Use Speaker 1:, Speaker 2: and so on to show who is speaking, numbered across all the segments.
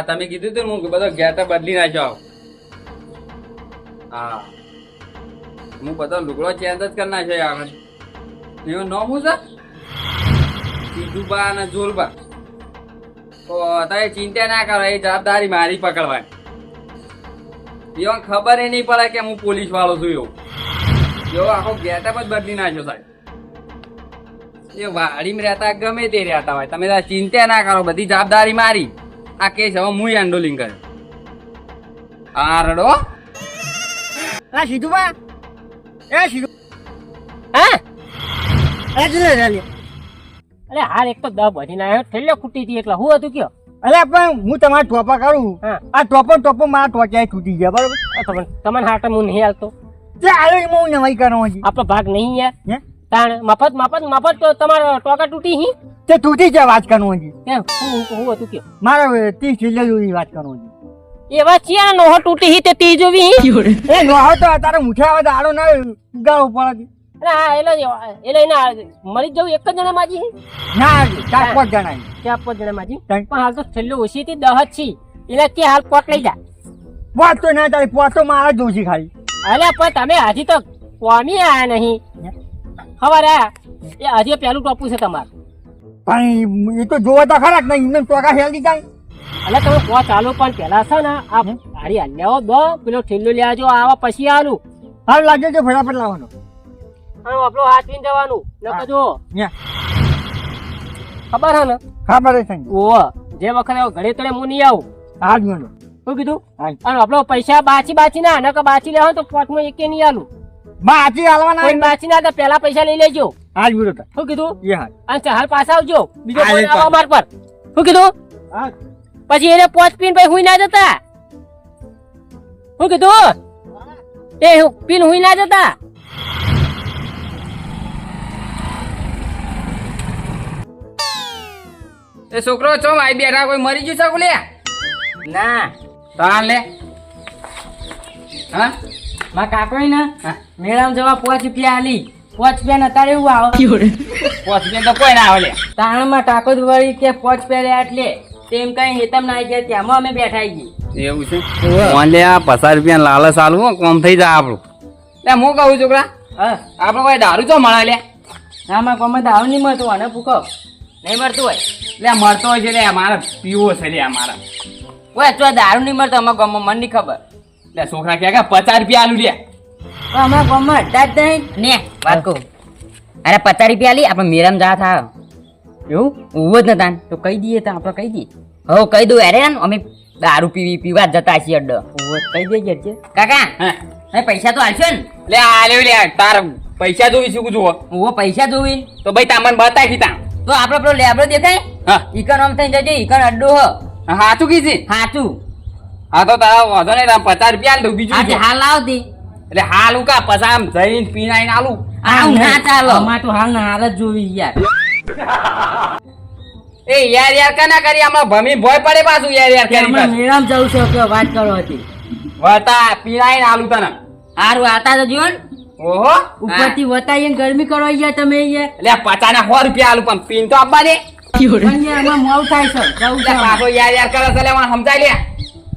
Speaker 1: હા, તમે કીધું તું હું બધો ગેટા બદલી નાખ્યો. હા. હું બધો લુગડો ચેન્જ જ કરી નાખ્યો આગળ એવું ન છે? સીધુબા અને જોલબા. તો તમે ચિંતા ના કરો, એ જવાબદારી મારી પકડવાની. એવા ખબર એ નહીં પડે કે હું પોલીસ વાળો છું એવું. એવો આખો ગેટઅપ જ બદલી નાખ્યો સાહેબ. એ વાડીમાં રહેતા ગમે તે રહેતા હોય. તમે ચિંતા ના કરો, બધી જવાબદારી મારી. આ કેસ હવે હું હેન્ડલિંગ કરે. આ રડો.
Speaker 2: આ સીધું બા એ સીધું.
Speaker 3: હા?
Speaker 2: અરે જલે જલે
Speaker 3: અરે હાલ એક તો દબ વધીને આવ્યો ઠેલ્યો ખૂટી હતી એટલે હું હતું કયો?
Speaker 2: અરે પણ હું તમારા ટોપા કરું. આ ટોપો ટોપો મારા ટોચાએ છૂટી ગયા બરોબર?
Speaker 3: તમને તમને હાટ હું નહીં હાલતો.
Speaker 2: તે આલો એમાં હું નવાઈ કરવાનો. છે
Speaker 3: આપણો ભાગ નહીં યાર.
Speaker 2: હે?
Speaker 3: તાણ મફત મફત મફત તો તમારો ટોકા તૂટી હી?
Speaker 2: તે તૂટી જાય વાત કરવું છે
Speaker 3: કેમ હું હું હતું કયો?
Speaker 2: મારે ત્રીસ છેલ્લે જોઈ વાત કરવાનો છે
Speaker 3: એવા ને નોહો તૂટી હી તે તી જોવી હી?
Speaker 2: એ નોહો તો તારે મુઠે આવે દાડો ના ગાળો પડે
Speaker 3: અરે હા એલો એલો એના મરી જવું એક જ જણા માજી હી?
Speaker 2: ના ચાર પાંચ જણા
Speaker 3: ચાર પાંચ જણા માજી પણ હાલ તો છેલ્લું ઓછી થી દહ જ છી. એટલે કે હાલ પોટ લઈ જા.
Speaker 2: પોટ તો ના તારી પાંચ તો મારા જ જોશી ખાલી.
Speaker 3: અરે પણ તમે હજી તો કોમી આયા નહીં. ખબર આયા. એ આજે પેલું ટોપું છે તમારું.
Speaker 2: પણ એ તો જોવા તો ખરા નહીં એમને ટોકા હેલ્દી જાય.
Speaker 3: એટલે તમે કો ચાલો પણ પેલા છે ને આ હારી હાલ્યાઓ દો પેલો ઠેલ્લો લેજો આવા પછી આલું.
Speaker 2: હાલ લાગે છે ફટાફટ લાવવાનો.
Speaker 3: અને આપણો હાથ પીને જવાનું. નકર જો. ખબર હે ને?
Speaker 2: ખબર છે સંજય.
Speaker 3: ઓહ જે વખતે ઘડે તળે હું નહીં આવું.
Speaker 2: આજ મને
Speaker 3: શું કીધું? અને આપણો પૈસા બાચી બાચી ના નકર બાચી લેવા તો પોટમાં એકે નહીં આલું.
Speaker 2: બાચી હાલવાના
Speaker 3: કોઈ બાચી ના તો પહેલા પૈસા લઈ લેજો.
Speaker 2: આજ ગયો તો
Speaker 3: શું કીધું?
Speaker 2: એ હાલ
Speaker 3: અને ચાલ પાછા આવજો. બીજો કોઈ આવા માર પર. શું કીધું? પછી એને પોચ પીન પછી હુઈ ના જતા. શું કીધું? એ પીન હુઈ ના જતા.
Speaker 1: એ છોકરો ચો આઈ બેઠા? કોઈ મરી ગયું છે કોલે
Speaker 3: ના.
Speaker 1: તાન લે. હા?
Speaker 3: માં કાકો ને મેળામાં જવા પોચ રૂપિયા આલી. પોચ રૂપિયા નતા એવું આવે.
Speaker 1: પોચીને તો કોઈ ના આવે
Speaker 3: તાણમાં કાકો જ વળી કે પોચ પહેર્યા એટલે તેમ કઈ હેતમ ના ગયા ત્યાંમાં અમે બેઠા ગઈ.
Speaker 1: એવું છે? ફોન લે આ પચાસ રૂપિયા લાલચ આલું હો, કોમ થઈ જાય આપણું. લે હું કહું છોકરા
Speaker 3: હા.
Speaker 1: આપણે કોઈ દારૂ તો મળે લે.
Speaker 3: ના માં કોમ દારૂ નહીં મળતું અને ભૂખો નહીં મળતું હોય.
Speaker 1: લે મળતો હોય છે લે મારે પીવો છે લે અમારા.
Speaker 3: ઓય તો દારૂ નહીં મળતો અમારા ગામમાં મને નહીં ખબર.
Speaker 1: લે છોકરા કે કે પચાસ રૂપિયા આલુ લે.
Speaker 3: તો અમારા ગામમાં અડધા જ નહીં
Speaker 4: ને વાત કહું. અરે પચાસ રૂપિયા લી આપણે મેરમ જા થા. એવું? ઉવો જ નતા તો કહી દઈએ તો આપણે કહી દઈએ. હો કહી દઉં અરે અમે દારૂ પીવી પીવા જ જતા છીએ અડ્ડો
Speaker 3: કહી દે ઘેર છે
Speaker 4: કાકા
Speaker 1: હા?
Speaker 4: પૈસા તો આલશો ને?
Speaker 1: લે આ લે તાર પૈસા જોઈ શું છું
Speaker 4: ઉવો પૈસા જોવી.
Speaker 1: તો ભાઈ તામન બતાવી દીધા
Speaker 4: તો આપણે પેલો લેબડો દેખાય?
Speaker 1: હા.
Speaker 4: ઈકન આમ થઈ જજે ઈકન અડ્ડો હ.
Speaker 1: હાચું કીધી
Speaker 4: હાચું.
Speaker 1: હા તો તારા વાંધો નહીં તારા પચાસ રૂપિયા લઉં બીજું
Speaker 4: આજે હાલ આવતી
Speaker 1: એટલે હાલ હું કા પછી આમ જઈને પીને આઈને આલું
Speaker 4: આવું ના ચાલો.
Speaker 3: અમારે તો હાલ ના હાલ જ જોવી યાર.
Speaker 1: એ યાર યાર કના કરી? આમાં ભમી ભોય પડે પાછું યાર યાર કરી પાછું.
Speaker 3: મેરામ જવું છે કે વાત કરો હતી
Speaker 1: વતા પીનાઈને આલું તને.
Speaker 4: હારું આતા તો જીવન
Speaker 1: ઓહો.
Speaker 3: ઉપરથી વતાઈએ ગરમી કરો યાર તમે યાર
Speaker 1: એટલે પચાસ ના સો રૂપિયા આલુ પણ પીન તો આપવા દે
Speaker 3: પણ યાર એમાં મોવ થાય છે. જવું છે
Speaker 1: પાછો યાર યાર કરે છે એટલે સમજાય લે.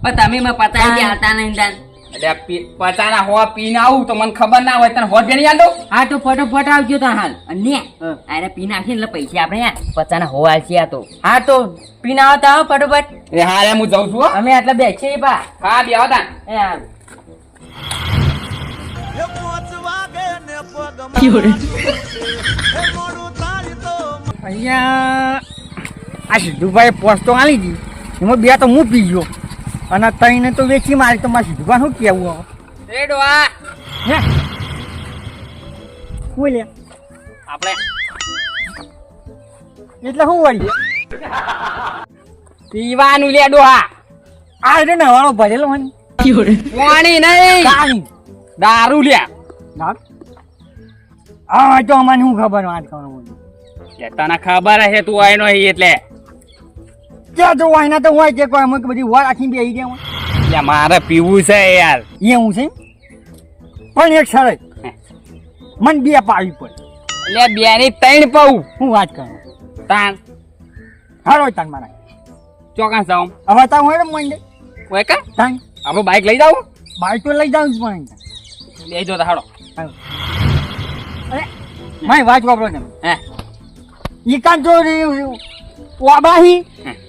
Speaker 4: પણ તમે મેં પતાવી ગયા હતા નહીં તાન
Speaker 1: એટલે પી- પચાસ હો પીને આવું તો મને ખબર ના હોય તને હોટ ગણી આલ
Speaker 3: હા તો ફટોફટ આવજો તા હાલ.
Speaker 4: અને
Speaker 3: હા.
Speaker 4: અરે પી નાખીને એટલે પૈસા આપણે યાર. પચાના હોવાલ છે આ તો.
Speaker 3: હા તો પીને આવતા આવો ફટોફટ.
Speaker 1: હા હું જઉં છું હો.
Speaker 3: અમે આટલા બેસીએ બા.
Speaker 1: હા બે આવતા
Speaker 3: એ હાલ.
Speaker 2: અહીંયા આ સિદ્ધુભાઈ પોસ્ટ તો આલી હતી એમાં બે તો હું પી ગયો. અને તઈને તો વેચી મારી તો મારા સિદ્ધુભાઈ શું કેવું હવે? હે? હું
Speaker 1: આપણે.
Speaker 2: એટલે શું વળી?
Speaker 1: પીવાનું લે ડોહા.
Speaker 2: આ રે ને વાળો ભરેલો મને
Speaker 1: પાણી નહીં.
Speaker 2: પાણી
Speaker 1: દારૂ લે.
Speaker 2: ના હા તો અમને શું ખબર વાત કરવાનું?
Speaker 1: તને ખબર હશે તું આયનો હી એટલે.
Speaker 2: ક્યાં જો વાયના તો હોય કે કોઈ અમુક બધી વાર આખી બેસી ગયા
Speaker 1: એટલે મારે પીવું છે યાર.
Speaker 2: એવું છે? પણ એક સરસ મને બે પાવી પડે.
Speaker 1: એટલે બેની ત્રણ પાવું
Speaker 2: હું વાત કરું?
Speaker 1: તાન
Speaker 2: હારો તાન મારા.
Speaker 1: ચોકાસ જાઉં?
Speaker 2: હવે તો ને મંડે
Speaker 1: હોય કા?
Speaker 2: તાન
Speaker 1: આપણો બાઈક લઈ જાવ
Speaker 2: બાઈક તો લઈ જાઉં પણ
Speaker 1: લઈ જો હાડો
Speaker 2: અરે મારી વાત વાપરો ને.
Speaker 1: હે.
Speaker 2: ઈ કાન તો વાબાહી.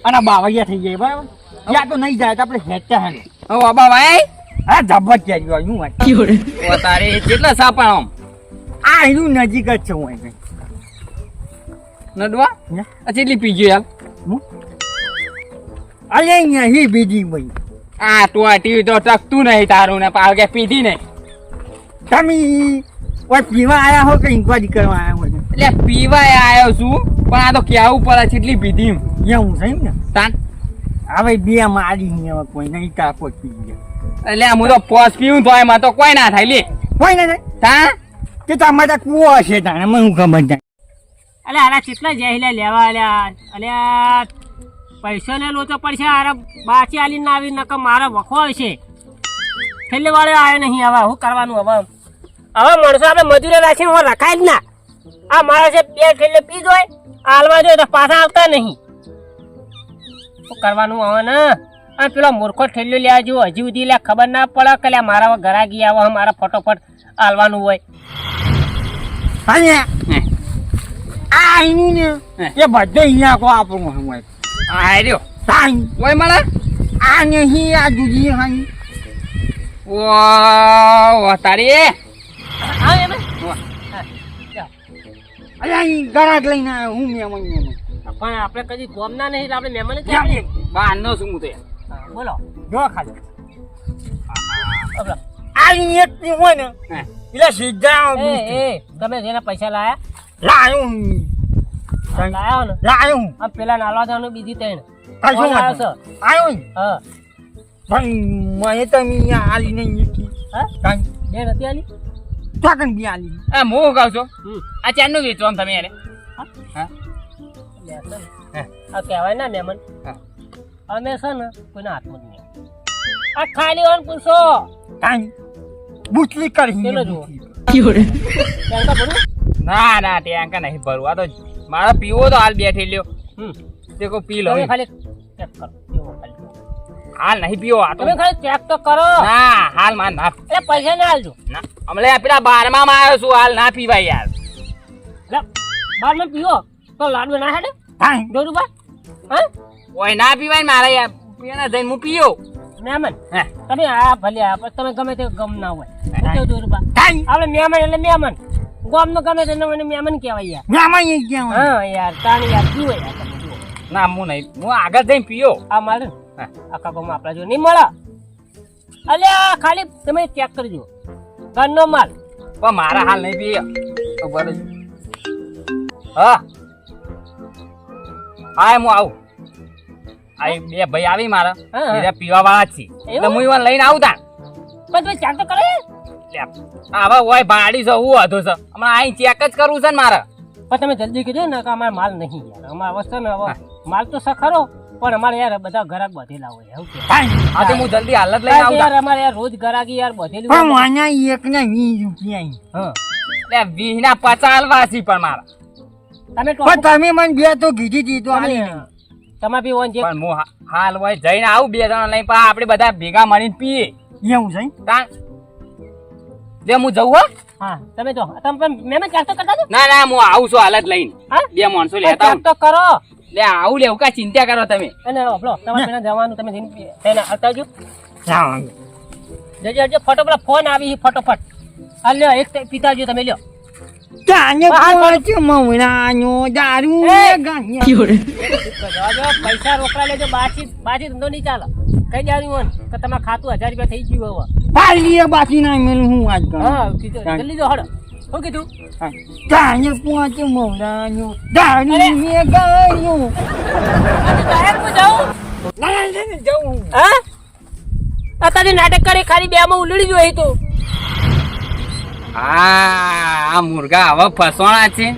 Speaker 2: અને બાવૈયા થઈ જાય બરાબર? ત્યાં તો નહીં જાય તો આપણે હેઠતા હે
Speaker 1: હવે બાબા ભાઈ
Speaker 2: હા જબત જાય ગયો હું વાત
Speaker 1: ઓ તારે કેટલા સાપા આમ?
Speaker 2: આ એનું નજીક જ છે હું એને
Speaker 1: નડવા?
Speaker 2: હે?
Speaker 1: આ કેટલી પીજો યાર
Speaker 2: હું? અલે અહીંયા હી બીજી ભાઈ.
Speaker 1: આ તો આ ટીવી તો ટકતું નહીં તારું ને પાવ કે પીધી નહીં.
Speaker 2: તમે કોઈ પીવા આયા હો કે ઇન્કવાયરી કરવા આયા હો?
Speaker 1: એટલે પીવાય આવ્યો છું. પણ આ તો કેવું પડે છે એટલી ભીધી
Speaker 2: એવું હું એમ ને.
Speaker 1: તાન?
Speaker 2: હવે બે મારી હવે કોઈ નહીં કાપો પી ગયા.
Speaker 1: એટલે હું તો પોસ પીવું તો એમાં તો કોઈ ના થાય લે.
Speaker 2: કોઈ ના થાય?
Speaker 1: તા
Speaker 2: કે અમારે કુવો હશે તાણે મને હું ખબર થાય
Speaker 3: અલે આરા કેટલા જહેલા લેવા આલ્યા અલ્યા પૈસા ને લોચો પડશે આરે બાચી આલી ના આવી નકર મારા વખો છે છેલ્લે વાળે આવે નહીં હવે શું કરવાનું હવે? હવે માણસો આપણે મજૂરે રાખીને હવે રખાય જ ના. આ માણસે બે ઠેલે પી જોય હાલવા જોઈએ તો પાછા આવતા નહીં. શું કરવાનું આવે ને આ પેલો મૂર્ખો ઠેલ્યો લેવા જો હજી સુધી લે ખબર ના પડે કે લે મારા ઘરા ગયા આવે મારા ફટોફટ હાલવાનું હોય.
Speaker 2: આ એનું ને. એ બધે અહીંયા કો આપણું હોય
Speaker 1: આ રહ્યો.
Speaker 2: તાઈ
Speaker 1: ઓય મળે?
Speaker 2: આ નહીં આ જુદી હાઈ
Speaker 1: ઓ તારી
Speaker 2: અરે અહીં ગરાક લઈને આવ્યો હું મહેમાન મને
Speaker 3: પણ આપણે કદી ગોમના નહીં આપણે મહેમાન જ આપણે
Speaker 1: ન શું હું તો.
Speaker 3: બોલો.
Speaker 2: જો ખાલી. આ હોય ને એટલે સીધા
Speaker 3: એ તમે જેના પૈસા લાયા
Speaker 2: લાયો હું.
Speaker 3: લાયા ને.
Speaker 2: લાયો હું.
Speaker 3: આ પેલા નાલવા જવાનું બીજી ત્રણ.
Speaker 2: કશું
Speaker 3: આવ્યો. હા.
Speaker 2: પણ મને તમે અહીંયા આલી નહીં.
Speaker 3: હા? બે નથી આલી?
Speaker 2: ચોકન બી આલી
Speaker 1: આ શું કહું છું
Speaker 3: હમ
Speaker 1: આ ચારનું વેચવાનું તમે યાર હા
Speaker 3: લે છે ને.
Speaker 1: હે.
Speaker 3: આ કહેવાય ના
Speaker 1: મેમન.
Speaker 3: અમે છે ને કોઈના હાથમાં નહીં આ ખાલી ઓન પૂછો
Speaker 2: કાઈ બુચલી કરી
Speaker 3: પેલો
Speaker 2: ને
Speaker 3: જુઓ.
Speaker 2: બુચલી.
Speaker 3: ત્યાં કા ભરું?
Speaker 1: ના ના ત્યાં કા નહીં ભરવા આ તો મારા પીવો તો હાલ બેઠી લ્યો
Speaker 3: હમ
Speaker 1: તે કો પી લો
Speaker 3: ખાલી ચેક કરો ખાલી.
Speaker 1: હાલ નહીં પીવો આ તો.
Speaker 3: તમે ખાલી ચેક તો કરો.
Speaker 1: ના હાલમાં ના
Speaker 3: એટલે પૈસા ના આલજો
Speaker 1: ના અમલે પેલા બારમા માં આવ્યો છું હાલ ના પીવાય યાર.
Speaker 3: લે બારમાં પીવો. તો લાડુ ના હેડે
Speaker 2: હા.
Speaker 3: દો રૂપા હા?
Speaker 1: ઓય ના પીવાય મારે યાર. પીણા જઈને હું પીયો.
Speaker 3: મેમન
Speaker 1: હે.
Speaker 3: તમે આ ભલે આ તમે ગમે તે ગમ ના હોય. દો રૂપા. આપણે મેમન એટલે મેમન. ગમ નો ગમે તે મને મેમન કહેવાય યાર.
Speaker 2: મેમન કહેવાય.
Speaker 3: હા યાર તાણી યાર જુઓ યાર
Speaker 1: ના હું નહીં હું આગળ જઈને પીયો.
Speaker 3: આ
Speaker 1: હા.
Speaker 3: આખા ગામમાં આપણા જો નહીં મળે. અલ્યા ખાલી તમે ચેક કરજો. ઘરનો માલ.
Speaker 1: પણ મારા હાલ નહીં પીએ. ભલે. હા. હા હું આવું. આ બે ભાઈ આવી મારા. બીજા પીવા વાળા છે. એટલે હું ઈવન લઈને આવું તાણ
Speaker 3: પણ તમે ચેક તો કરે
Speaker 1: આવા હોય ભાડી છે હું હતો છે. હમણાં અહીં ચેક જ કરવું છે ને મારે.
Speaker 3: પણ તમે જલ્દી કીધું ને કે અમારે માલ નહીં યાર. અમારા વસ્તુ ને હવે માલ તો સખરો પણ અમારે યાર બધા ઘરાક બધેલા હોય એવું કે.
Speaker 1: આજે હું. જલ્દી હાલત લઈ આવું
Speaker 3: યાર અમારે યાર રોજ ઘરાકી યાર બધેલી
Speaker 2: પણ
Speaker 3: હોય.
Speaker 2: એક ને વીસ રૂપિયા
Speaker 3: હા.
Speaker 1: લે વીસ ના પચાસ વાસી પણ મારા.
Speaker 3: તમે
Speaker 2: પણ તમે મને બે તો કીધી હતી તો આલી
Speaker 3: તમે બી ઓન જે
Speaker 1: પણ હું હાલ હોય જઈને આવું બે જણા લઈ પણ આપણે બધા ભેગા મળીને પીએ.
Speaker 2: એવું છે
Speaker 1: તાણ લે હું જવું હો.
Speaker 3: હા તમે જો તમે પણ ચેક તો કરતા છો
Speaker 1: ના ના હું આવું છું હાલત લઈને.
Speaker 3: હા?
Speaker 1: બે માણસો લેતા
Speaker 3: હું તો કરો.
Speaker 1: લે આવું લેવું કા ચિંતા કરો તમે.
Speaker 3: અને હલો તમારે પેલા જવાનું તમે જઈને તેને થઈને આવતા આવજો
Speaker 2: લાવો.
Speaker 3: જજો જજો ફટોફટ ફોન આવી ફટોફટ. આ લ્યો એક પિતાજી તમે લ્યો.
Speaker 2: તાને પાંચ મવડાનો દારૂ
Speaker 3: પૈસા રોકડા લેજો બાકી બાકી ધંધો નહીં ચાલે. કઈ હોય? કે તમારે ખાતું હજાર રૂપિયા થઈ ગયું હવે.
Speaker 2: બાકી ના મેલું હું આજ
Speaker 3: હા કીધું. જલ્દી જો હડો. શું કીધું?
Speaker 2: તાને પાંચ મવડાનો દારૂ.
Speaker 3: જાઉં
Speaker 2: ના, જાઉં.
Speaker 3: હા. અત્યારે નાટક કરી ખાલી બે માં ઉલડી જોઈ તું.
Speaker 1: આ મુર્ગા હવે ફસવાના છે.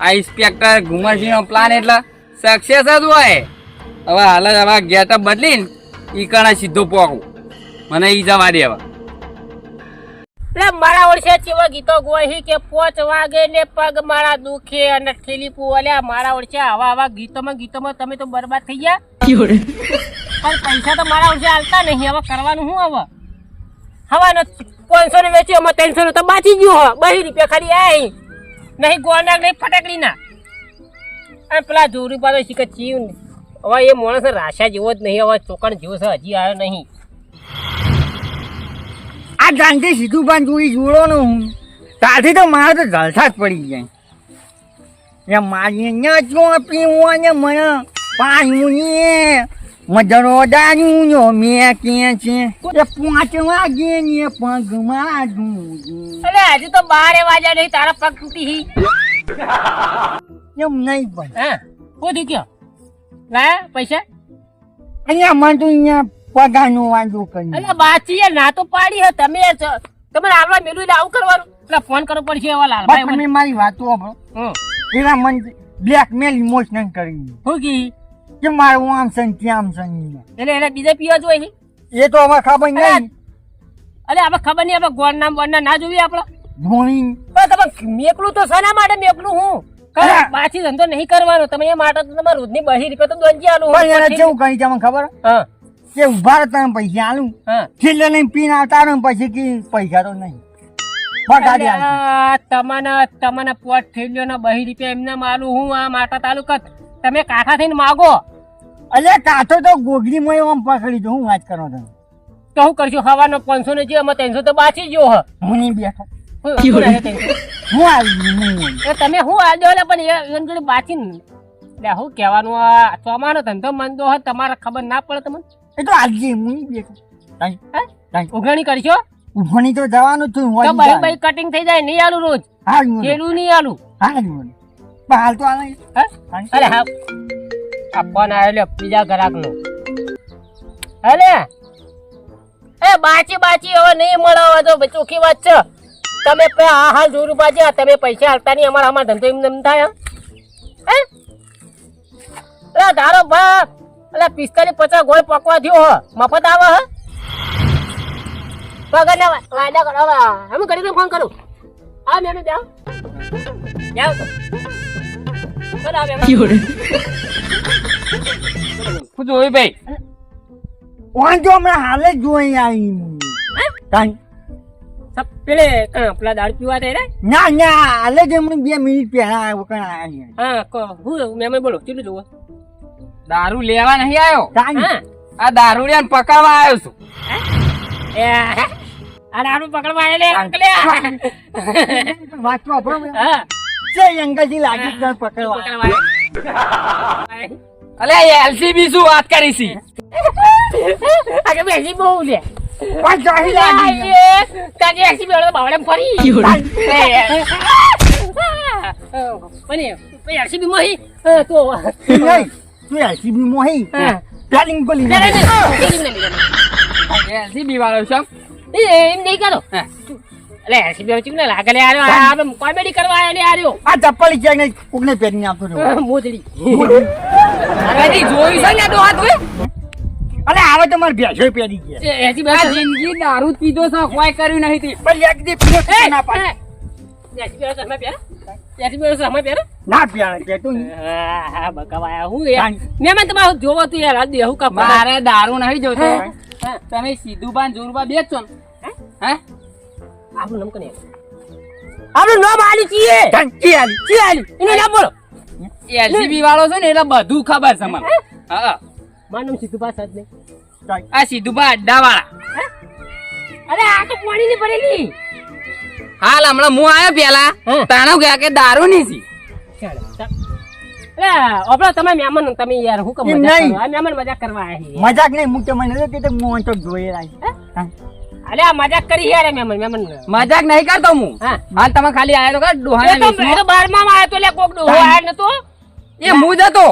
Speaker 1: આ ઇન્સ્પેક્ટર ઘુમરસિંહ નો પ્લાન એટલે સક્સેસ જ હોય. હવે હાલ જ હવે ગેટઅપ બદલીને ઈ કણે સીધો પોકું. મને ઈ જવા દે હવે
Speaker 3: એટલે મારા ઓળશે ચેવા ગીતો ગોહી કે પોચ વાગે ને પગ મારા દુખે અને ઠેલી પુવાલ્યા મારા ઓળશે આવા આવા ગીતોમાં ગીતોમાં તમે તો બરબાદ થઈ ગયા. પણ પૈસા તો મારા ઓળશે હાલતા નહીં હવે કરવાનું શું હવે? હવાનો પાંચસો ને વેચ્યો એમાં ત્રણસો ને તો બાચી ગયો હો બહી રૂપિયા ખાલી આય નહીં ગોળનાક નહીં ફટાકડી ના અને પેલા જોરી પાછો શીખે ચીવ હવે એ માણસ રાશા જેવો જ નહીં, હવે ચોકણ જેવો છે, હજી આવ્યો નહીં.
Speaker 2: આ જાણથી સીધું પાન જોઈ જોડો ને હું. ત્યાંથી તો મારે તો જલસા જ પડી જાય. મારી અહીંયા જો પીવું અને મને પાણી મજરો દારૂ નો મેં કે છે. એ પાંચ વાગે ને પગમાં દૂધ
Speaker 3: અરે હજુ તો બારે વાગ્યા નહીં તારા પગ તૂટી હી.
Speaker 2: એમ નહીં પણ.
Speaker 3: હા થયું કયો? લાયા પૈસા?
Speaker 2: અહીંયા મને તો અહીંયા પગારનો વાંધો કરી
Speaker 3: અરે બાચી એ ના તો પાડી હે તમે જ- તમે લાલવા મેલું આવું કરવાનું? એટલે ફોન કરવો પડશે એવા લાલભાઈ
Speaker 2: તમે મારી વાતો
Speaker 3: હમ.
Speaker 2: પેલા મને બ્લેકમેલ ઇમોશનલ કરી
Speaker 3: શું કી?
Speaker 2: કે મારું આમ છે ને તેમ છે
Speaker 3: એટલે એને બીજા પીવા જોઈએ
Speaker 2: એ તો અમારે ખબર નહીં.
Speaker 3: અરે આપણે ખબર નહીં આપણે ગોળ નામ બોળ ના જોઈએ આપણે?
Speaker 2: ધોણી.
Speaker 3: તમે મેકલું તો શાના માટે મેકલું હું! પાછી ધંધો નહીં કરવાનો તમે એ માટે તો તમારે રોજની બહી રૂપિયા તો દોંજી આલું
Speaker 2: પણ એને કેવું કરી તમને ખબર?
Speaker 3: હા.
Speaker 2: કે ઊભા રહેતા પૈસા આલું.
Speaker 3: હા.
Speaker 2: છેલ્લે નહીં પીને આવતા ને પછી કે પૈસા તો નહીં.
Speaker 3: તમારા તમને પોટ થેલ્યો ને બહી રૂપિયા એમને માલું હું આ માટા તાલુકા તમે કાંઠા થઈને માગો.
Speaker 2: અલે કાઠો તો ગોગડી મોય આમ પકડી દો હું વાત કરો તમે
Speaker 3: તો હું કરશું હવાનો પાંચસો ને જે એમાં ત્રણસો તો બાચી ગયો હ.
Speaker 2: હું નહીં બેઠો.
Speaker 3: હું- હું રહે 300?
Speaker 2: હું આવી હું.
Speaker 3: એ તમે હું આ એટલે પણ એમ જોડે બાચી ને એટલે હું કહેવાનું આ ચોમાનો ધંધો મંદો હોય તમારે ખબર ના પડે તમને?
Speaker 2: એ તો આજે હું નહીં બેઠો. કાંઈ
Speaker 3: હે?
Speaker 2: કાંઈ
Speaker 3: ઉઘાણી કરશો?
Speaker 2: ઉઘણી તો જવાનું જ છું
Speaker 3: તો ભાઈ ભાઈ કટિંગ થઈ જાય નહીં આલું રોજ?
Speaker 2: હાલ
Speaker 3: નહીં આલું.
Speaker 2: મને. પણ હાલ તો આવે.
Speaker 3: હે? અરે હા આ ફોન આવ્યો લ્યો બીજા ગ્રાહક નો અલે! એ બાચી બાચી હવે નહીં મળે તો ભાઈ ચોખ્ખી વાત છે. તમે પે આ હાલ જોરું પાછા તમે પૈસા હાલતા નહીં અમારા અમારા ધંધો એમ એમ થાય હે? અરે ધારો ભા એટલે પિસ્તાલીસ પચાસ ગોળ પકવા થયો હ. મફત આવે હે? પગાર ના વા- વાયદા કરો હવે. અમે કરી ફોન કરું. આ મેનુ જાઓ. જાઓ
Speaker 1: શું જોયું ભાઈ
Speaker 2: વાંધો હમણાં હાલે જ જોઈ આવી કાંઈ
Speaker 3: સબ પેલે પેલા દાળ પીવા થાય રે
Speaker 2: ના ના હાલ જ હમણાં બે મિનિટ પહેલા આવ્યો કણ આવ્યા
Speaker 3: હા કો હું મેં બોલો કેટલું જોવો
Speaker 1: દારૂ લેવા નહીં આવ્યો
Speaker 2: આ
Speaker 3: હા
Speaker 1: આ દારૂડિયાને પકડવા આવ્યો છું
Speaker 3: એ આ દારૂ પકડવા અંકલે
Speaker 2: વાંચવા આપણો
Speaker 3: હા
Speaker 2: છે અંકલજી લાગી જ પકડવા.
Speaker 1: અલે એલસીબી શું વાત કરી છે?
Speaker 3: આગળ બેસી બહુ લે
Speaker 2: પણ જાહી લાગી
Speaker 3: આયે, તારી એસી બેડો બાવળે ફરી. પણ એ મોહી તો
Speaker 2: તું એલસીબી મોહી
Speaker 3: હા.
Speaker 2: પ્લાનિંગ બોલી
Speaker 1: એલસીબી વાળો છે.
Speaker 3: એમ નહીં કરો. એટલે એસી બેડો ચીકને લાગે લે આર્યો આ કોમેડી કરવા આયો લે આર્યો.
Speaker 2: આ ચપ્પલ ક્યાંક નહીં કોકને પહેરીને આપતો રહ્યો.
Speaker 3: મોજડી.
Speaker 1: અરે જોયું છે ને આ તું
Speaker 2: અરે આવે તો મારે ભેંસો પહેરી ગયા.
Speaker 3: એસી
Speaker 1: આ જિંદગી દારૂ પીધો છે કોઈ કર્યું નહીં તે.
Speaker 2: પણ એક દી પીરો તો ના પાડે.
Speaker 3: એસી બેડો ચશ્મા પહેરે એસી બેડો ચશ્મા પહેરે
Speaker 2: ના પહેરે કે તું
Speaker 3: હા હા બકાવાયા હું યાર.
Speaker 2: કાંઈ.
Speaker 3: મહેમાન તમારું જોવો તું યાર આ દેહું કા
Speaker 1: મારે દારૂ નહીં જોતો. તમે સીધું બાન જોરબા બેચો ને. હે?
Speaker 3: આપણું નામ કને આપણું નામ આલી છીએ.
Speaker 2: ધંકી આલી?
Speaker 3: છીએ આલી? એનું નામ બોલો.
Speaker 1: એલસીબી વાળો છે ને એટલે બધું ખબર છે મને. હા?
Speaker 3: મારું નામ સિદ્ધુભા પાસ ને.
Speaker 1: આ સિદ્ધુભા અડ્ડા વાળા
Speaker 3: અરે આ તો પાણી ની ભરેલી.
Speaker 1: હાલ હમણાં હું આવ્યો પેલા.
Speaker 3: હા.
Speaker 1: તાણો ગયા કે દારૂ ની સી.
Speaker 3: અરે તમે મહેમાન તમે યાર હું કેમ મજાક કરો? આ મજાક કરવા
Speaker 2: મજાક નહીં મુક્ત મને. કે કીધું જોઈ રહી
Speaker 3: અરે આ મજાક કરી યાર મેમન મેમન.
Speaker 1: મજાક નહીં કરતો હું. હાલ તમે ખાલી આયો તો કર
Speaker 3: એ
Speaker 1: ડોહાના
Speaker 3: તો તો બારમા માં આયો તો લે કોક ડોહો આયો નતો
Speaker 1: એ હું જ હતો.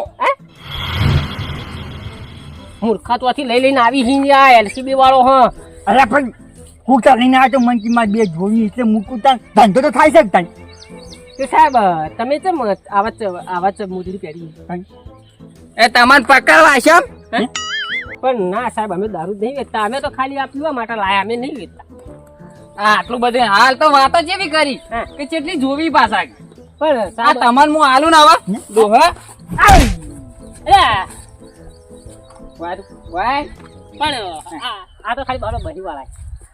Speaker 3: મૂર્ખા તો આથી લઈ લઈને આવી હી આ એલસીબી વાળો હા.
Speaker 2: અરે પણ હું કરીને આવ્યો મંકી માં બે જોઈ એટલે મૂકું તાં ધંધો તો થાય છે તો
Speaker 3: તે સાહેબ તમે તો આવા આવા મોજડી પહેરી.
Speaker 1: એ તમને પકડવા છે
Speaker 3: હે? પણ ના સાહેબ અમે દારૂ નહીં વેચતા. અમે તો ખાલી આ પીવા માટે લાયા અમે નહીં વેચતા.
Speaker 1: આ આટલું બધું હાલ તો વાતો જેવી કરી. કે કેટલી જોવી પાછા.
Speaker 3: પણ
Speaker 1: આ
Speaker 3: સાહેબ
Speaker 1: તમને હું હાલું ના આવા? વાય.
Speaker 3: પણ આ આ તો ખાલી બારો બહી વાળા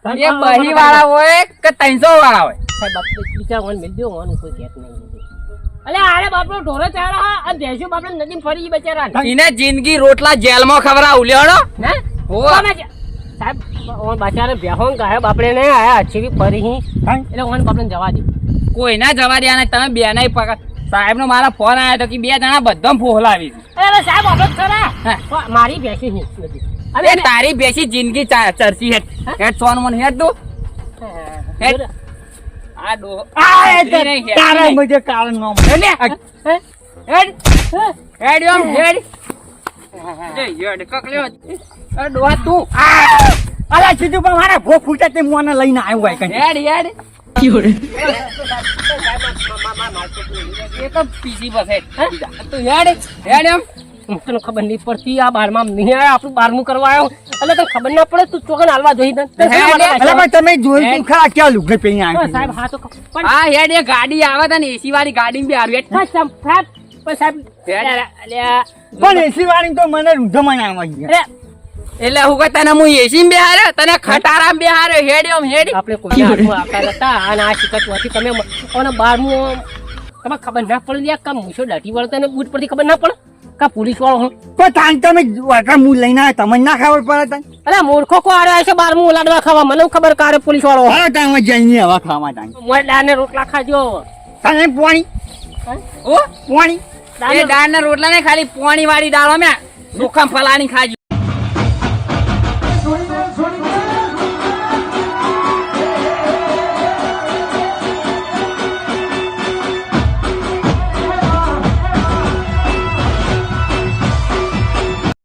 Speaker 1: એ બહી વાળા હોય કે ત્રણસો વાળા હોય?
Speaker 3: સાહેબ બીજા મને મિલ દો મને કોઈ કહેત નહીં. અલે આરે બાપનો ઢોરો ચારા હા. આ દેશો બાપને નદીમ ફરી ગઈ બચારા
Speaker 1: એને જિંદગી રોટલા જેલમાં ખવડાવું લ્યો
Speaker 3: હે. સાહેબ ઓન બાચારે બેહોન ગાય બાપડે ને આયા ફરી હી. એટલે ઓન બાપડે જવા દે.
Speaker 1: કોઈ ના જવા દે અને તમે બે નહીં પકડ સાહેબ નો મારા ફોન આવ્યો તો કે બે જણા બધા ફોહલાવી
Speaker 3: અરે સાહેબ આપણે ખરા મારી બેસી નથી
Speaker 1: અરે તારી બેસી જિંદગી ચા- ચરસી હેઠ. હેઠ સોન મન તું હેઠ. આ ડો
Speaker 2: આ તારા
Speaker 1: નહીં.
Speaker 2: કારણ નો
Speaker 1: હેલે, હેડ હેડ. એમ હેડ એ હેડ કકલ્યો અરે ડોહા તું.
Speaker 2: અલા સીધું પણ મારા ભો ફૂટે તે મને લઈને આવ્યો હોય કઈ
Speaker 1: હેડ હેડ. એ તો પીસી. બસ હેડ તું હેડ હેડ એમ
Speaker 3: તને ખબર નહીં પડતી આ બારમાં નહીં આયા આપણું બારમું કરવા આવ્યો. એટલે તને ખબર ના પડે તું ચોકન હાલવા જોઈ?
Speaker 2: પણ તમે જોયું તું ખરા? ક્યાં લુગડે પે
Speaker 3: હા, સાહેબ હા તો પણ
Speaker 1: આ હેડ એ ગાડી આવે તને એસી વાળી ગાડી બી આવી હેડ
Speaker 3: સમ સાહેબ પણ સાહેબ
Speaker 2: પણ એસી વાળી તો મને રૂંધો મને આવે
Speaker 1: એટલે હું કે તને હું એસી બે હારે તને ખટારા બે હારે હેડ એમ હેડ.
Speaker 3: આપણે કોઈ આકાર હતા અને આ શિકત તમે અને બારમું તમે ખબર ના પડે યાર કામ મૂછો દાઢી વળતા ને બૂટ પરથી ખબર ના પડે? કા પોલીસ વાળો હું
Speaker 2: પણ તાન તમે વાટા મૂળ લઈને આવ્યા તમને ના ખબર પડે તને?
Speaker 3: અરે મૂર્ખો કો આરે છે? બારમું લાડવા ખાવા. મને ખબર કારે પોલીસ વાળો
Speaker 2: હાલો તાન જઈને હવા ખાવા તાન.
Speaker 3: મોય ને રોટલા ખાજો.
Speaker 2: તને પોણી.
Speaker 1: ઓ
Speaker 2: પોણી.
Speaker 1: એ દાળ ના રોટલા ને ખાલી પોણી વાળી દાળ અમે. સુખમ ફલાણી ખાજી.